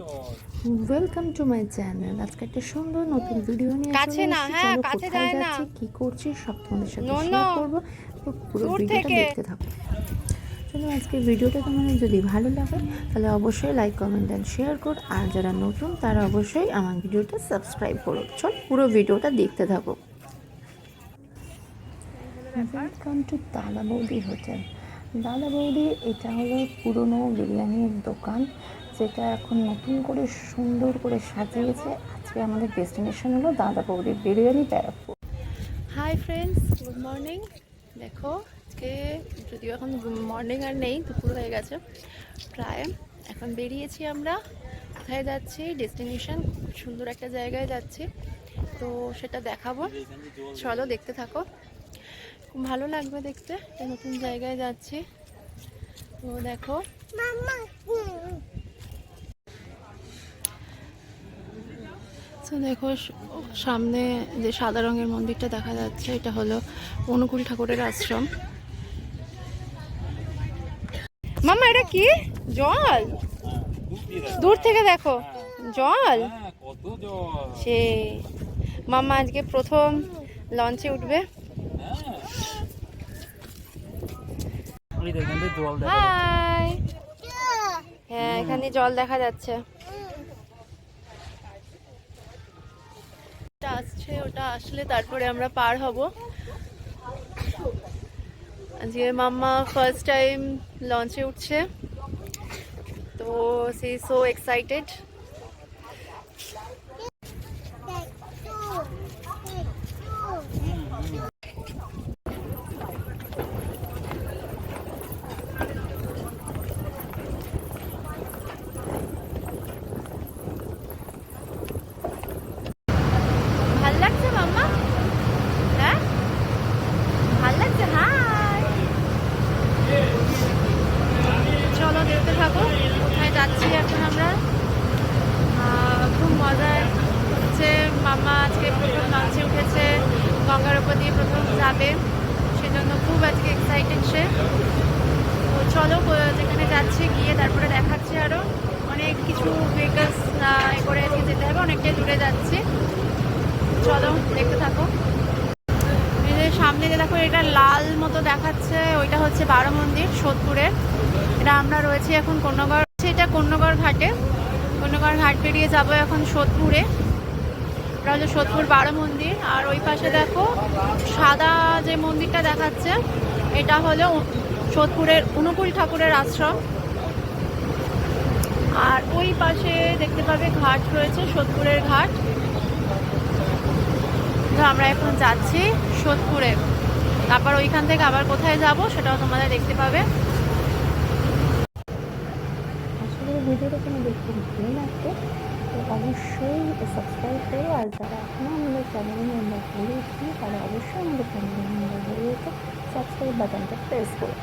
Welcome to my channel আজকে একটা সুন্দর নতুন ভিডিও নিয়ে কাছে না, হ্যাঁ, কাছে যায় না। কি করছি সব তোমাদের সাথে শেয়ার. করব। পুরো ভিডিওটা। দেখতে থাকো। চলো আজকে ভিডিওটা তোমাদের যদি ভালো লাগে তাহলে অবশ্যই লাইক কমেন্ট অ্যান্ড শেয়ার করো। আর যারা নতুন তারা অবশ্যই আমার ভিডিওটা সাবস্ক্রাইব করো। চল পুরো ভিডিওটা দেখতে থাকো। ওয়েলকাম টু দাদা বৌদি হোটেল দাদা বৌদি এটা হলো পুরনো বিরিয়ানির দোকান। যেটা এখন নতুন করে সুন্দর করে সাজিয়েছে। আজকে আমাদের ডেস্টিনেশন হলো Dada Boudi Biryani Barrackpore. Hi friends good morning দেখো আজকে যদিও এখন মর্নিং আর নেই দুপুর হয়ে গেছে। প্রায় এখন বেরিয়েছি আমরা। কোথায় যাচ্ছি? ডেস্টিনেশন খুব সুন্দর একটা জায়গায় যাচ্ছি। তো সেটা দেখাবো। চলো দেখতে থাকো। খুব ভালো লাগবে দেখতে একটা নতুন জায়গায় যাচ্ছি। তো দেখো। তো দেখো সামনে যে সাদা রঙের মন্দিরটা দেখা যাচ্ছে এটা হলো অনুকূল ঠাকুরের আশ্রম। মামা এটা কি? জল? দূর থেকে দেখো জল? সে মামা আজকে প্রথম লঞ্চে উঠবে। হ্যাঁ এখানে জল দেখা যাচ্ছে। আসছে ওটা আসলে তারপরে আমরা পার হব। আজকে মাম্মা ফার্স্ট টাইম লঞ্চে উঠছে। তো সি সো এক্সাইটেড ভালো লাগছে মাম্মা হ্যাঁ ভালো লাগছে হাই চলো দেখতে থাকো কোথায় যাচ্ছি এখন আমরা আহ, খুব মজা হচ্ছে মামা আজকে প্রথম লঞ্চে উঠেছে গঙ্গার দিয়ে প্রথম যাবে, সেজন্য খুব আজকে এক্সাইটেড সে। তো চলো যেখানে যাচ্ছি, গিয়ে তারপরে দেখাচ্ছে আরও অনেক কিছু ভেহিকলস করে আজকে যেতে হবে, অনেকটাই দূরে যাচ্ছি। চলো, দেখতে থাকো। সামনে যে দেখো, এটা লাল মতো দেখাচ্ছে, ওইটা হচ্ছে বারো মন্দির, সোদপুরে। এটা আমরা রয়েছি এখন কন্যগড় এটা কন্যগড় ঘাটে। কন্যগড় ঘাট পেরিয়ে যাব এখন সোদপুরে। এটা হচ্ছে সোদপুর বারো মন্দির, আর ওই পাশে দেখো সাদা যে মন্দিরটা দেখাচ্ছে, এটা হলো সোদপুরের অনুকূল ঠাকুরের আশ্রম। আর ওই পাশে দেখতে পাবে ঘাট রয়েছে, সোদপুরের ঘাট। তো আমরা এখন যাচ্ছি সোদপুরে। তারপর ওইখান থেকে আবার কোথায় যাব সেটাও তোমাদের দেখতে পাবে। আসলে ভিডিওটা কোনো দেখতে অবশ্যই সাবস্ক্রাইব করো, আর যারা এখনও আমাদের চ্যানেল মেম্বার হয়ে উঠি তারা অবশ্যই আমাদের চ্যানেল মেম্বার হয়ে উঠে সাবস্ক্রাইব বাটনটা প্রেস করো।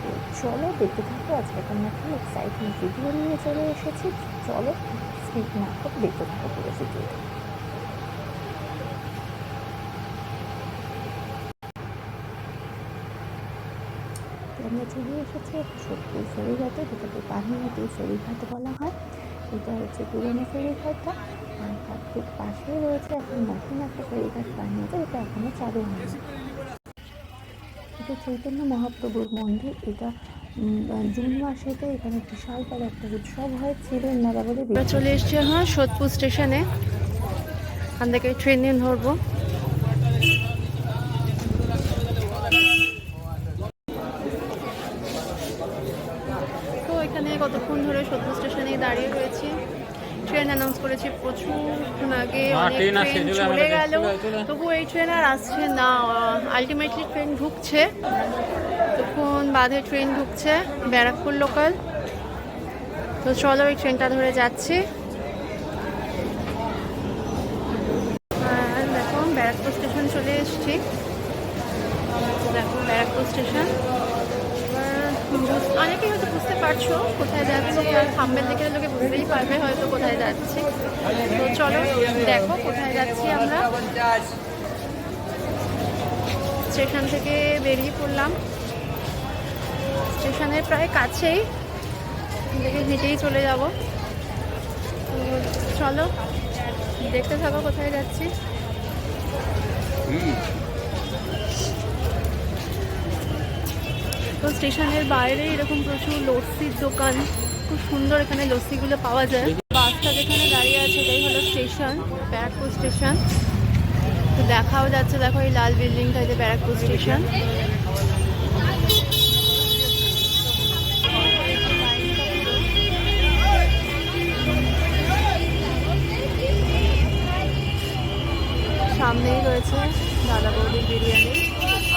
তো চলো দেখতে থাকো, আজকে একটা নতুন এক্সাইটিং ভিডিও নিয়ে চলে এসেছি। চলো স্কিপ না করে দেখতে থাকো পুরো ভিডিওটা তো আমরা চলে এসেছি সোদপুর ফেরিঘাটে যেটাকে পাহিমাটি ফেরিঘাট বলা হয়। এটা হচ্ছে পুরনো ফেরি ঘাটটা আর তার ঠিক পাশেই রয়েছে এখন নতুন একটা ফেরি ঘাট বানিয়েছে এটা এখনও চালু হয়নি। এটা চৈতন্য মহাপ্রভুর মন্দির। এটা জুন জুন মাসেতে এখানে বিশাল বড় একটা উৎসব হয় ছিলেন মেলা বলে চলে এসছে হ্যাঁ সোদপুর স্টেশনে। এখান থেকে ট্রেনে ধরবো। এখানে কতক্ষণ ধরে সোদপুর স্টেশনে দাঁড়িয়ে রয়েছি? ট্রেন অ্যানাউন্স করেছে প্রচুর আগে অনেক ট্রেন চলে গেল। তবু এই ট্রেন আর আসছে না। আলটিমেটলি ট্রেন ঢুকছে। তখন বাধে ট্রেন ঢুকছে ব্যারাকপুর লোকাল তো চলো এই ট্রেনটা ধরে যাচ্ছি। আর দেখো ব্যারাকপুর স্টেশন চলে এসছি। দেখো ব্যারাকপুর স্টেশন অনেকেই হয়তো বুঝতে পারছ কোথায় যাচ্ছি আর সামনের দিকে লোকে বুঝতেই পারবে হয়তো কোথায় যাচ্ছি। তো চলো দেখো কোথায় যাচ্ছি আমরা। স্টেশন থেকে বেরিয়ে পড়লাম। স্টেশনের প্রায় কাছেই থেকে হেঁটেই চলে যাব। চলো দেখতে থাকো কোথায় যাচ্ছি। স্টেশনের বাইরে এরকম প্রচুর লস্যির দোকান। খুব সুন্দর এখানে লস্যিগুলো পাওয়া যায়। বাসটা যেখানে দাঁড়িয়ে আছে এটাই হলো স্টেশন, ব্যারাকপুর স্টেশন। তো দেখাও যাচ্ছে, দেখো এই লাল বিল্ডিংটা যে ব্যারাকপুর স্টেশন। সামনেই রয়েছে দাদা বৌদির বিরিয়ানি।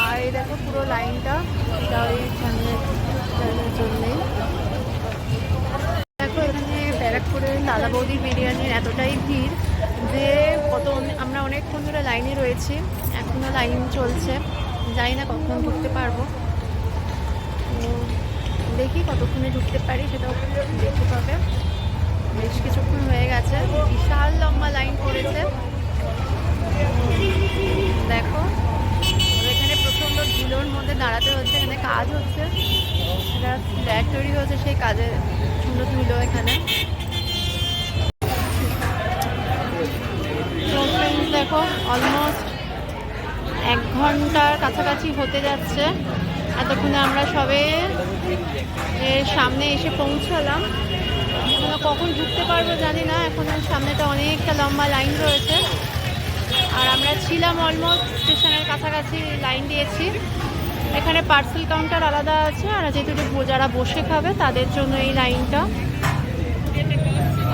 আর এই দেখো পুরো লাইনটা, এটা ওই জায়গার জন্যেই। দেখো এখানে ব্যারাকপুরের দাদা বৌদির বিরিয়ানির এতটাই ভিড় যে কত আমরা অনেকক্ষণ ধরে লাইনে রয়েছি এখনও লাইন চলছে। জানি না কখন ঢুকতে পারব। দেখি কতক্ষণে ঢুকতে পারি, সেটাও দেখতে পাবে। বেশ কিছুক্ষণ হয়ে গেছে। বিশাল লম্বা লাইন পড়েছে দেখো আর এখানে প্রচণ্ড ধুলোর মধ্যে দাঁড়াতে হচ্ছে এখানে কাজ হচ্ছে এটা ফ্ল্যাট তৈরি হচ্ছে সেই কাজে সুন্দর ধুলো এখানে তো friends দেখো অলমোস্ট এক ঘণ্টার কাছাকাছি হতে যাচ্ছে। এতক্ষণে আমরা সবে সামনে এসে পৌঁছালাম। কখন ঢুকতে পারব জানি না, এখন সামনেটা অনেকটা লম্বা লাইন রয়েছে। আর আমরা ছিলাম অলমোস্ট স্টেশনের কাছাকাছি লাইন দিয়েছি। এখানে পার্সেল কাউন্টার আলাদা আছে, আর যেহেতু যারা বসে খাবে তাদের জন্য এই লাইনটা।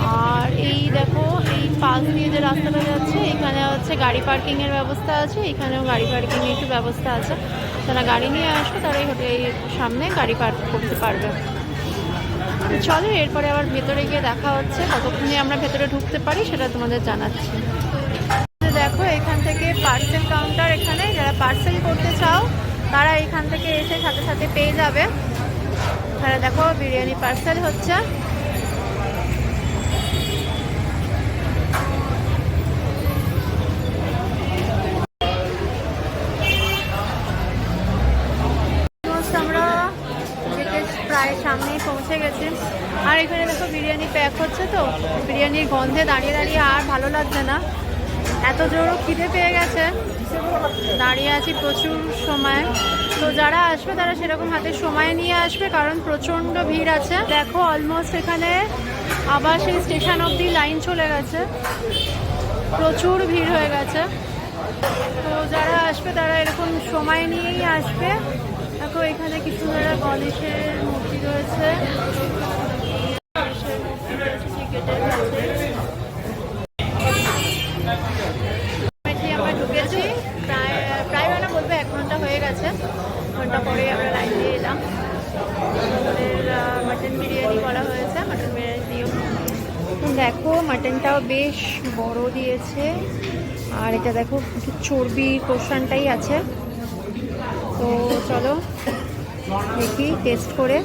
আর এই দেখো, এই পাশ দিয়ে যে রাস্তাটা যাচ্ছে, এখানে হচ্ছে গাড়ি পার্কিংয়ের ব্যবস্থা আছে, এখানেও গাড়ি পার্কিংয়ের একটু ব্যবস্থা আছে। যারা গাড়ি নিয়ে আসবে, তারা এই হোটেল সামনে গাড়ি পার্ক করতে পারবে। চলো, এরপরে আবার ভেতরে গিয়ে দেখা হচ্ছে, কতক্ষণে আমরা ভেতরে ঢুকতে পারি, সেটা তোমাদের জানাচ্ছি। দেখো, এখান থেকে পার্সেল কাউন্টার এখানে, যারা পার্সেল করতে চাও, তারা এখান থেকে এসে সাথে সাথে পেয়ে যাবে। তারা দেখো, বিরিয়ানি পার্সেল হচ্ছে। প্রায় সামনেই পৌঁছে গেছে। আর এখানে দেখো বিরিয়ানি প্যাক হচ্ছে তো। বিরিয়ানির গন্ধে দাঁড়িয়ে দাঁড়িয়ে আর ভালো লাগছে না। এত জোরও খিদে পেয়ে গেছে। দাঁড়িয়ে আছি প্রচুর সময়। তো যারা আসবে তারা সেরকম হাতে সময় নিয়ে আসবে কারণ প্রচণ্ড ভিড় আছে। দেখো অলমোস্ট এখানে আবার সেই স্টেশন অবধি লাইন চলে গেছে। প্রচুর ভিড় হয়ে গেছে। তো যারা আসবে তারা এরকম সময় নিয়েই আসবে। দেখো এখানে কিছু যারা গণেশের Ultimately আমরা ঢুকেছি। প্রায় প্রায় মানে বলব এক ঘণ্টা হয়ে গেছে। ঘণ্টা পরে আমরা লাইন দিয়ে এলাম। মাটন বিরিয়ানি করা হয়েছে। মাটন বিরিয়ানি দিয়েও। দেখো মাটনটাও বেশ বড় দিয়েছে। আর এটা দেখো চর্বির পোর্শনটাই আছে। তো চলো দেখি টেস্ট করে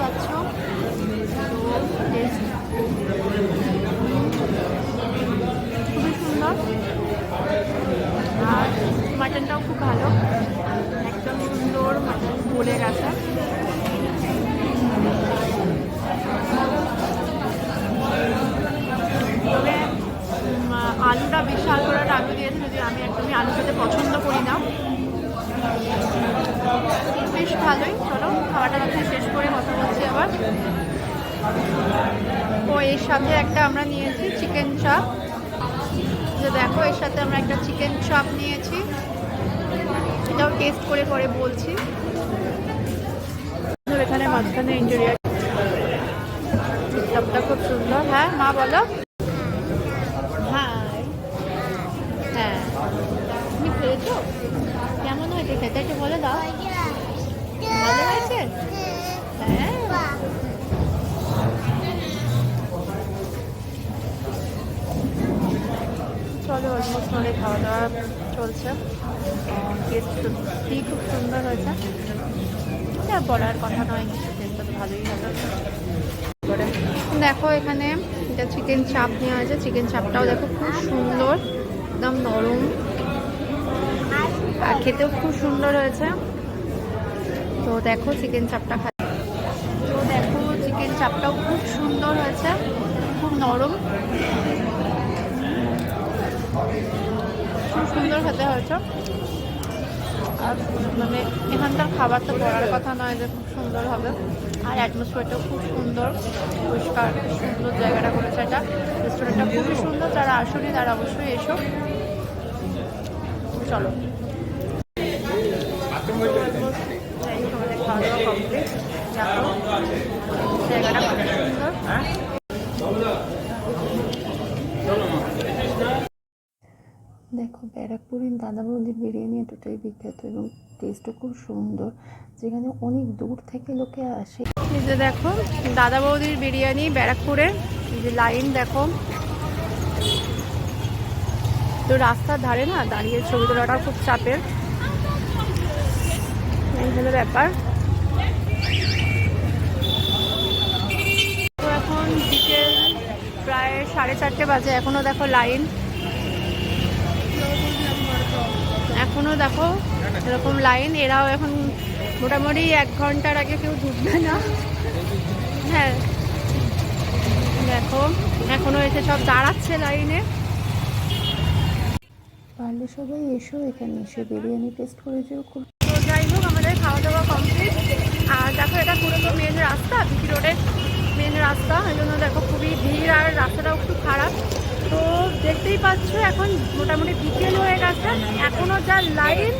পাচ্ছ টেস্ট খুবই সুন্দর আর মাটনটাও খুব ভালো। একদম সুন্দর মাটন গলে গেছে তবে আলুটা বিশাল করে আলু দিয়েছে যদি আমি একদমই আলু খেতে পছন্দ করি না। বেশ ভালোই, চলো, খাওয়াটা শেষ করে কথা বলছি আবার। ও, এর সাথে একটা আমরা নিয়েছি চিকেন চাপ। যে দেখো, এর সাথে আমরা একটা চিকেন চাপ নিয়েছি। এটাও টেস্ট করে পরে বলছি। এখানে মাঝখানে ইন্টেরিয়ার সবটা খুব সুন্দর। হ্যাঁ মা বলো। হ্যাঁ। হ্যাঁ। তুমি খেয়েছো? কেমন হয়েছে খেতে? একটু বলে দাও। ভালো হয়েছে হ্যাঁ চলো খাওয়া দাওয়া চলছে। সত্যিই খুব সুন্দর হয়েছে। এটা বলার কথা নয় টেস্টটা তো ভালোই হবে। করে দেখো এখানে এটা চিকেন চাপ নেওয়া হয়েছে চিকেন চাপটাও দেখো খুব সুন্দর, একদম নরম। আর খেতেও খুব সুন্দর হয়েছে। তো দেখো চিকেন চাপটা খাই তো দেখো চিকেন চাপটাও খুব সুন্দর হয়েছে, খুব নরম খুব সুন্দর খেতে হয়েছে। আর মানে এখানকার খাবার তো বলার কথা নয় যে খুব সুন্দর হবে। আর অ্যাটমসফিয়ারটাও খুব সুন্দর পরিষ্কার সুন্দর জায়গাটা করেছে এটা। রেস্টুরেন্টটা খুবই সুন্দর যারা আসেনি তারা অবশ্যই এসো। চলো। আমাদের খাওয়া দাওয়া কমপ্লিট দেখো জায়গাটা কত সুন্দর দেখো ব্যারাকপুরের দাদা বৌদির বিরিয়ানি এতটাই বিখ্যাত এবং টেস্টও খুব সুন্দর, যেখানে অনেক দূর থেকে লোকে আসে। এই যে দেখো, দাদা বৌদির বিরিয়ানি ব্যারাকপুরে। এই যে লাইন দেখো। তো রাস্তার ধারে না দাঁড়িয়ে ছবি তোলাটা খুব চাপের। এই হলো ব্যাপার। এখন বিকেল প্রায় সাড়ে চারটে বাজে, এখনও দেখো লাইন এখনও দেখো এরকম লাইন এরাও এখন মোটামুটি এক ঘণ্টার আগে কেউ ঢুকবে না। হ্যাঁ দেখো এখনও এসে সব দাঁড়াচ্ছে লাইনে পারলে সবাই এসো এখানে এসে বিরিয়ানি টেস্ট করে যেও খুব তো যাই হোক আমাদের খাওয়া দাওয়া কমপ্লিট আর দেখো এটা পুরো তো মেন রাস্তা বিপি রোডের মেন রাস্তা। এই জন্য দেখো খুবই ভিড় আর রাস্তাটাও একটু খারাপ। তো দেখতেই পাচ্ছ, এখন মোটামুটি বিকেল হয়ে গেছে। এখনও যা লাইন,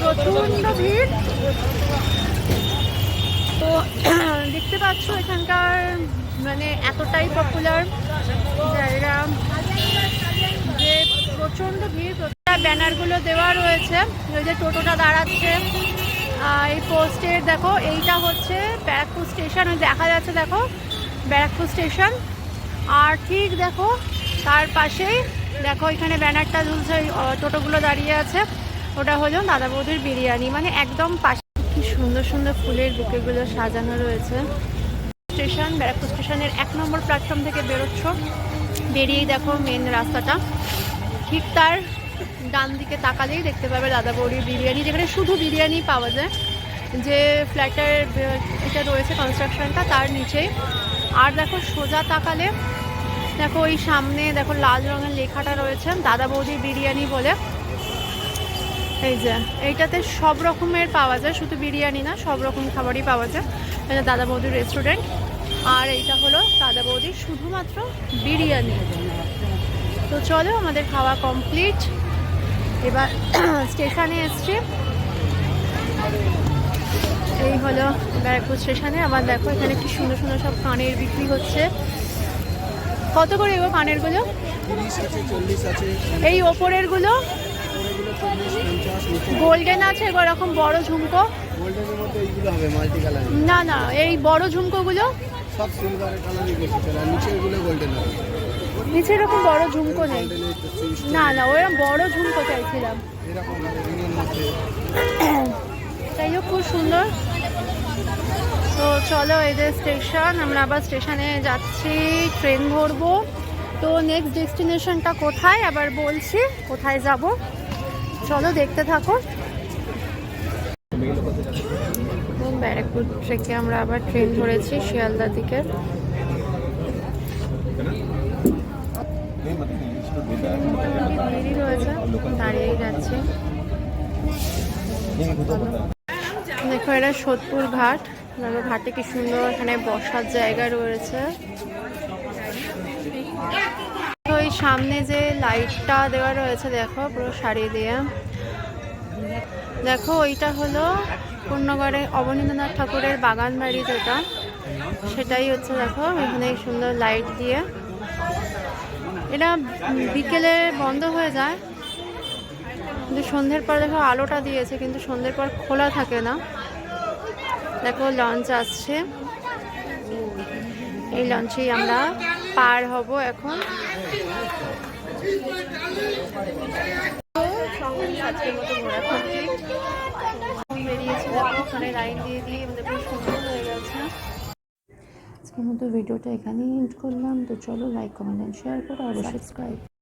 প্রচণ্ড ভিড়। তো দেখতে পাচ্ছ, এখানকার মানে এতটাই পপুলার জায়গা যে প্রচণ্ড ভিড় ব্যানারগুলো দেওয়া রয়েছে। ওই যে টোটোটা দাঁড়াচ্ছে এই পোস্টের দেখো, এইটা হচ্ছে ব্যারাকপুর স্টেশন দেখা যাচ্ছে, দেখো, ব্যারাকপুর স্টেশন আর ঠিক দেখো, তার পাশেই দেখো এখানে ব্যানারটা ঝুলছে টোটোগুলো দাঁড়িয়ে আছে। ওটা হলো দাদা বৌদির বিরিয়ানি। মানে একদম পাশে কি সুন্দর সুন্দর ফুলের বুকেগুলো সাজানো রয়েছে। স্টেশন, ব্যারাকপুর স্টেশনের এক নম্বর প্ল্যাটফর্ম থেকে বেরোচ্ছ। বেরিয়েই দেখো মেন রাস্তাটা। ঠিক তার ডান দিকে তাকালেই দেখতে পাবে দাদা বৌড়ির বিরিয়ানি, যেখানে শুধু বিরিয়ানি পাওয়া যায়। যে ফ্ল্যাটের এটা রয়েছে কনস্ট্রাকশনটা তার নিচেই। আর দেখো সোজা তাকালে, দেখো ওই সামনে দেখো লাল রঙের লেখাটা রয়েছে, দাদা বৌদির বিরিয়ানি বলে। এই যে, এইটাতে সব রকমের পাওয়া যায়, শুধু বিরিয়ানি না, সব রকম খাবারই পাওয়া যায়। এটা দাদা বৌদির রেস্টুরেন্ট আর এইটা হলো দাদা বৌদির শুধুমাত্র বিরিয়ানি। তো চলো আমাদের খাওয়া কমপ্লিট এবার স্টেশনে এসছি। এই হলো ব্যারাকপুর স্টেশনে। আমার দেখো এখানে কি সুন্দর সুন্দর সব কানের বিক্রি হচ্ছে। কত করে এগো কানেরগুলো? এই পঞ্চাশ নিচে গোল্ডেন আছে এরকম বড় ঝুমকো? না না, এই বড় ঝুমকোগুলো? নিচে এরকম বড় ঝুমকো নেই। না না, ওরকম বড় ঝুমকো চাইছিলাম। তাই হোক, খুব সুন্দর। তো চলো এই যে স্টেশন আমরা আবার স্টেশনে যাচ্ছি ট্রেন ধরবো। তো নেক্সট ডেস্টিনেশনটা কোথায়? আবার বলছি, কোথায় যাব? চলো দেখতে থাকো। ব্যারাকপুর থেকে আমরা আবার ট্রেন ধরেছি, শিয়ালদা দিকে। রয়েছে দাঁড়িয়েই যাচ্ছি। দেখো, এটা সোদপুর ঘাট। দেখো, ঘাটে কি সুন্দর এখানে বসার জায়গা রয়েছে। তো সামনে যে লাইটটা দেওয়া রয়েছে, দেখো, পুরো শাড়ি দিয়ে। দেখো, ওইটা হলো পূর্ণগড়ে অবনীন্দ্রনাথ ঠাকুরের বাগান বাড়ি যেটা। সেটাই হচ্ছে, দেখো, এখানে সুন্দর লাইট দিয়ে। এটা বিকেলে বন্ধ হয়ে যায়। কিন্তু সন্ধ্যের পর দেখো আলোটা দিয়েছে, কিন্তু সন্ধ্যের পর খোলা থাকে না। দেখো লঞ্চ আসছে। এই লঞ্চেই আমরা পার হব এখন। ওখানে দিয়ে দিয়ে সুন্দর হয়ে গেছে আজকের মতো ভিডিওটা এখানেই এন্ড করলাম। তো চলো লাইক কমেন্ট শেয়ার করো। আর সাবস্ক্রাইব